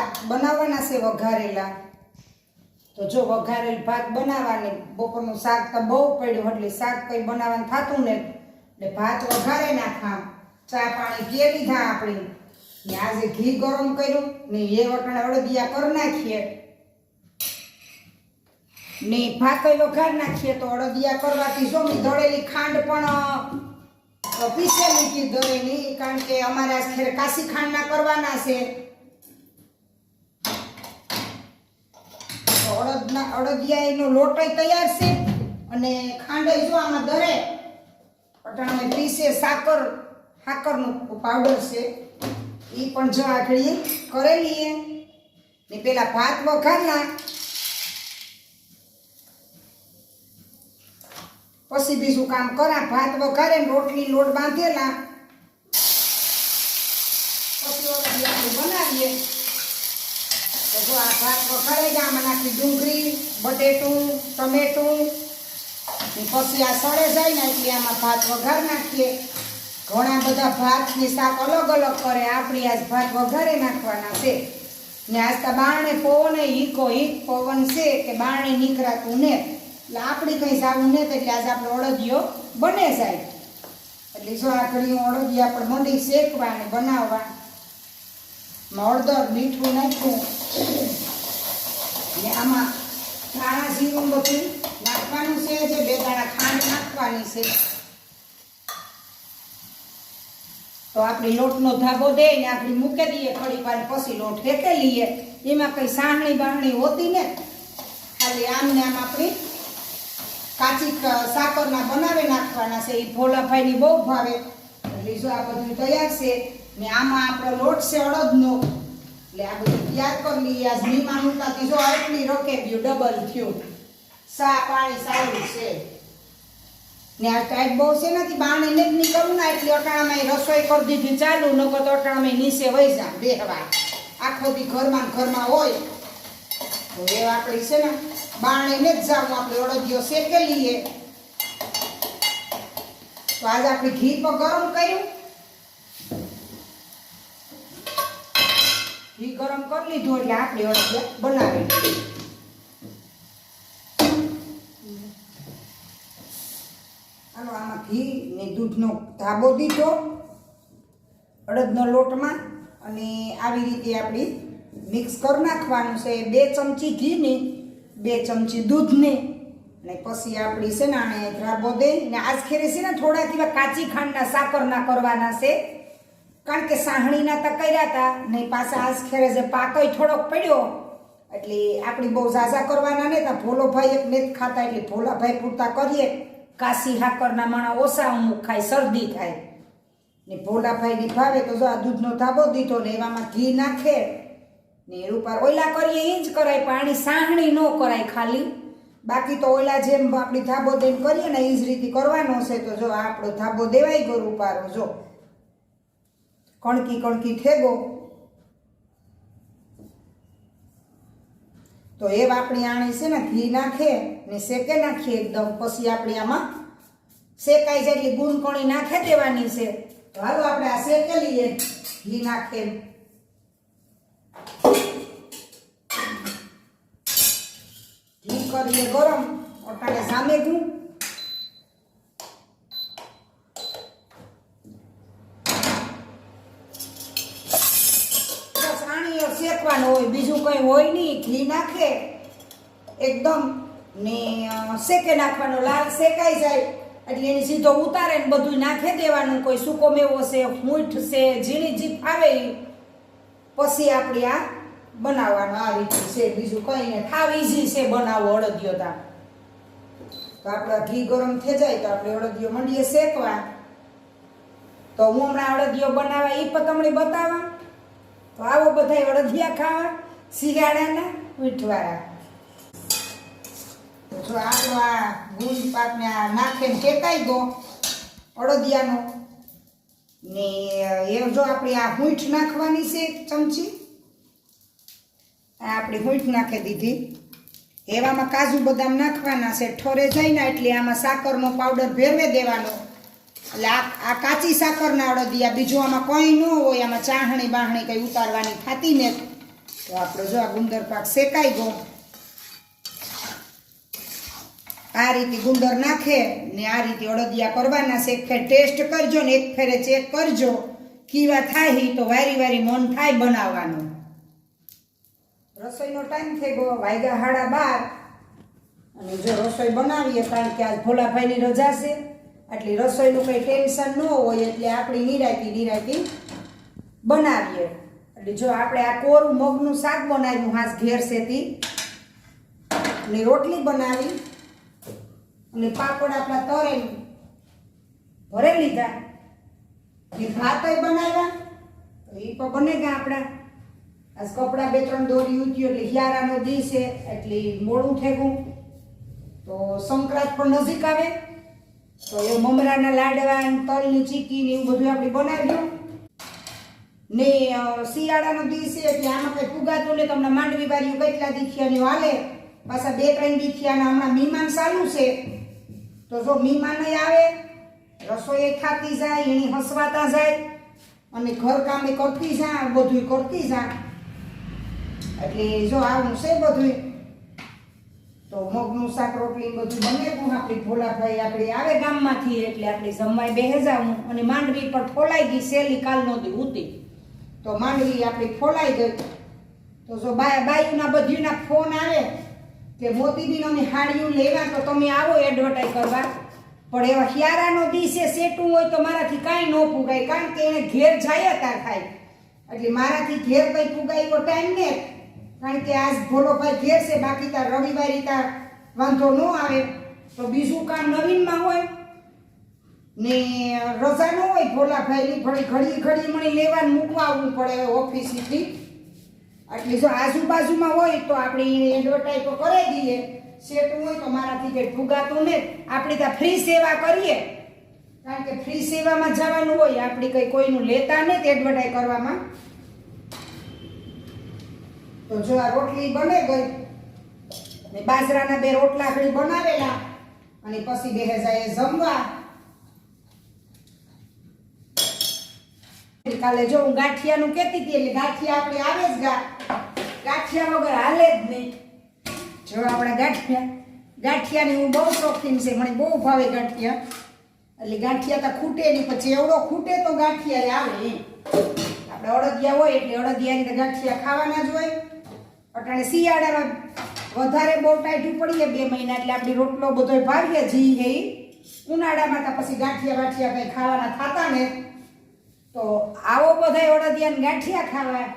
ભાત બનાવવાના છે વઘારેલા. તો જો વઘારેલ ભાત બનાવવાની બપોરનું શાક તો બહુ પડ્યું એટલે શાક કંઈ બનાવવાનું થતું ને એટલે ભાત વઘારે નાખા ચા પાણી પીએ લીધા આપણે. ને આજે ઘી ગરમ કર્યું ને એ વટાણા અડદિયા કરી નાખીએ. ને ભાત વઘાર નાખીએ તો અડદિયા કરવાથી જો દળેલી ખાંડ પણ પીસે પીસેલી હતી દળેલી. કારણ કે અમારે ખેર કાશી ખાંડના કરવાના છે. તો અડદના અડદિયા એનો લોટય તૈયાર છે અને ખાંડય જો આમાં દરે. અટાણે પીસે સાકર, સાકરનો પાવડર છે. એ પણ જો આગળ કરેલી એ ને પેલા ભાત વઘારના. પછી બીજું કામ કરા, ભાત વઘારે રોટલી લોટ બાંધેલા પછી ઓલી આપણે બનાવીએ જ આમાં નાખી ડુંગળી, બટેટું, ટમેટું પછી આ સળે જાય ને એટલે આમાં ભાત વઘાર નાખીએ. ઘણા બધા ભાતની શાક અલગ અલગ કરે, આપણી આજ ભાત વઘારે નાખવાના છે. ને આજ તો બારણે પવન હીકો, હીક પવન છે કે બારણે નીકળાતું ને. એટલે આપણી કંઈ સારું ને એટલે આજે આપણે અડદિયો બને જાય. એટલે જો આ ઘડી અડદિયા આપણે મંડી શેકવા ને બનાવવા. હળદર મીઠું નાખ્યું. ને આમાં ધાણા જીરું બધું નાખવાનું છે, જે બે દાણા ખાંડ નાખવાની છે. તો આપણે લોટનો ધાબો દે ને આપણે મૂકી દઈએ, ખડી વાર પછી લોટ હેકે લઈએ. એમાં કઈ સાહણી બાહણી હોતી ને, ખાલી આમ ને આમ આપણી કાચી સાકરના બનાવી નાખવાના છે. એ ભોલાભાઈની બહુ ભાવે. એટલે જો આ બધું તૈયાર છે ને આમાં આપણો લોટ છે અડદનો એટલે આ બધું તૈયાર કરી લઈએ. આ ઝીમાં મૂકાતી જો આટલી રોકે ગયું ડબલ થયું. સા, પાણી, સારું છે. ને આ ટાઈપ બહુ છે નથી, બાણે ને જ નીકળવું ના, એટલે અટાણામાં રસોઈ કરી દીધી ચાલુ, નકર તો અટાણામાં નીચે વહી જા બેહવા. આખો દી ઘરમાં ઘરમાં હોય. તો એ આપણી છે ને, બાણે ને જ જાવું આપણે અડદિયો શેકે લઈએ તો આજે આપણે ઘી પર ગરમ કર્યું. ઘી ગરમ કરી લીધું એટલે આપણે અડદિયા બનાવી હાલો, આમાં ઘી ને દૂધનો ધાબો દીધો અડદનો લોટમાં અને આવી રીતે આપણી મિક્સ કરી નાખવાનું છે. બે ચમચી ઘીની, બે ચમચી દૂધની અને પછી આપણી છે ને આને ધાબો દે ને આજ ખેરે છે ને થોડાક એવા કાચી ખાંડના સાકરના કરવાના છે. કારણ કે સાહણીના તો કર્યા હતા ને પાછા આજ ખેરે જે પાકય થોડોક પડ્યો, એટલે આપણી બહુ ઝાઝા કરવાના ને તો. ભોલોભાઈ એક નથી ખાતા, એટલે ભોલાભાઈ પૂરતા કરીએ. કાશી હાકરના માણા ઓછા અમુક ખાય, શરદી થાય. ને ભોલાભાઈ ની ભાવે તો જો આ દૂધનો ધાબો દીધો ને એવામાં ઘી નાખે. ને એ ઉપર ઓયલા કરીએ એ જ કરાય, પાણી સાહણી ન કરાય ખાલી. બાકી તો ઓયલા જેમ આપણી ધાબો દેમ કરીએ ને એ જ રીતે કરવાનો છે તો જો આપણો ધાબો દેવાય ગયો રૂપારો, જો. કણકી કણકી ઠેગો. તો એ આપણી આણી છે ને, ઘી નાખે ને શેકે નાખીએ એકદમ. પછી આપણે આમાં શેકાઈ જાય એટલે ગુણ કણી નાખે દેવાની છે. તો હાલો આપણે આ શેકે લઈએ, ઘી નાખે ઘી કરીએ ગરમ અટાણે સામે ગું બસ આણીઓ શેકવાનો હોય બીજું કંઈ હોય નહીં, ઘી નાખે, એકદમ ને શેકે નાખવાનો, લાલ શેકાઈ જાય, એટલે એની સીધો ઉતારે ને બધું નાખી દેવાનું, કોઈ સૂકો મેવો છે મૂઠ છે, ઝીણી જીપ આવે. પછી આપણે આ બનાવવાનું, આ રીતે છે, બીજું કંઈ નહીં. ખાવ ઈઝી છે બનાવો અડદિયો તા. તો આપણા ઘી ગરમ થઈ જાય તો આપણે અડદિયો મંડીએ શેકવા. તો હું હમણાં અડદિયો બનાવવા એ પણ તમને બતાવવા તો આવો બધા અડદિયા ખાવા. શિયાળાના મીઠવાળા જો આપણો આ ગુંદ પાકને આ નાખીને શેકાઈ ગયો અડદિયાનો, ને એ જો આપણે આ હૂંઠ નાખવાની છે ચમચી, આ આપણી હૂંઠ નાખી દીધી. એવામાં કાજુ બદામ નાખવાના છે, ઠરે જાય ને એટલે આમાં સાકરનો પાવડર ભેરવે દેવાનો. એટલે આ કાચી સાકરના અડદિયા, બીજું આમાં કંઈ ન હોય, આમાં ચાહણી બાહણી કંઈ ઉતારવાની ખાતી ને તો આપણો જો આ ગુંદર પાક શેકાઈ ગયો. આ રીતે ગુંદર નાખે ને આ રીતે અડદિયા કરવાના છે. ટેસ્ટ કરજો ને એક ફેરે ચેક કરજો. કીવા થાય તો વારી વારી મન થાય બનાવવાનું. રસોઈનો ટાઈમ થઈ ગયો, વાયગા હાડા બાર. અને જો રસોઈ બનાવીએ કારણ કે આજ ભોલાભાઈની રજા છે એટલે રસોઈનું કંઈ ટેન્શન ન હોય એટલે આપણી નિરાયતી નિરાયતી બનાવીએ. એટલે જો આપણે આ કોરું મગનું શાક બનાવ્યું, હાસ ઘેર શેતી, અને રોટલી બનાવી, અને પાપડ આપણા તરેલ ભરે લીધા, ને ભાત બનાવ્યા, તો એ પણ બને ગયા આપણા. આજ કપડાં બે ત્રણ દોરી ઉત્યો એટલે હિયારાનો દી છે, એટલે મોડું થેગું તો સંક્રાંત પણ નજીક આવે, તો એ મમરાના લાડવા તલની ચીકી ને એવું બધું આપણે બનાવ્યું. ને શિયાળાનો દિવસ છે એટલે આમાં કઈ ફુગાતું ને તમને માંડવી બારીઓ કેટલા દીખિયાની હાલે. પાછા બે ત્રણ દીખિયાના હમણાં મહેમાન ચાલુ છે. તો જો મહેમાન આવે, રસોઈ ખાતી જાય, એની હસવાતા જાય, અને ઘર કામે કરતી જા બધું કરતી જા. એટલે જો આવું છે બધું તો મગનું શાક રોટલી બધું બને પણ આપણી ભોલાભાઈ આપણે આવે ગામમાંથી, એટલે આપણે જમવાય બેહે જાવું અને માંડવી પર ફોલાઈ ગઈ સહેલી કાલ નહોતી ઉતી. તો માંડવી આપણી ફોલાઈ ગઈ. તો જો બાય બાયુના બધીના ફોન આવે કે મોતીબીન અમે હાડિયું લેવા, તો તમે આવો એડવર્ટાઈઝ કરવા. પણ એવા હિયારાનો દિવસે સેટું હોય તો મારાથી કાંઈ ન ફૂગાય કારણ કે એને ઘેર જાય તાર થાય. એટલે મારાથી ઘેર કંઈ ફૂગાયો ટાઈમ ને, કારણ કે આજ ભોલોભાઈ ઘેર છે, બાકી તાર રવિવારે તાર વાંધો ન આવે. તો બીજું કામ નવીનમાં હોય? ને રજા ન હોય ભોલાભાઈની ફરી ઘડી ઘડી મળી લેવાનું મૂકવા આવવું પડે ઓફિસથી. એટલે જો આજુબાજુમાં હોય તો આપણે એડવર્ટાઈઝ તો કરી દઈએ. સેટું હોય તો મારાથી કંઈ ફૂગાતું ને આપણે ત્યાં ફ્રી સેવા કરીએ. કારણ કે ફ્રી સેવામાં જવાનું હોય, આપણે કંઈ કોઈનું લેતા નથી એડવર્ટાઈઝ કરવામાં. તો જો આ રોટલી બને ગઈ. ને બાજરાના બે રોટલા આપણે બનાવેલા. અને પછી બે જાય જમવા. કાલે જો હું ગાંઠિયાનું કહેતી હતી એટલે ગાંઠિયા આપણે આવે જ ગા. ગાંઠિયા વગર હાલે જ નહીં. જો આપણા ગાંઠિયા, ગાંઠિયાની હું બહુ શોખીન છે, મને બહુ ભાવે ગાંઠિયા. એટલે ગાંઠિયા તો ખૂટે નહીં, પછી એવડો ખૂટે તો ગાંઠિયા આવે આપણે અડદિયા હોય એટલે અડદિયાની તો ગાંઠિયા ખાવાના જ હોય. અટાણે શિયાળામાં વધારે બહુ ટાઈટું પડીએ બે મહિના, એટલે આપણે રોટલો બધો ભાવીએ, જી હે ઉનાળામાં તો પછી ગાંઠિયા વાઠિયા કંઈ ખાવાના થતા ને. તો આવો બધા અડદિયાને ગાંઠિયા ખાવા.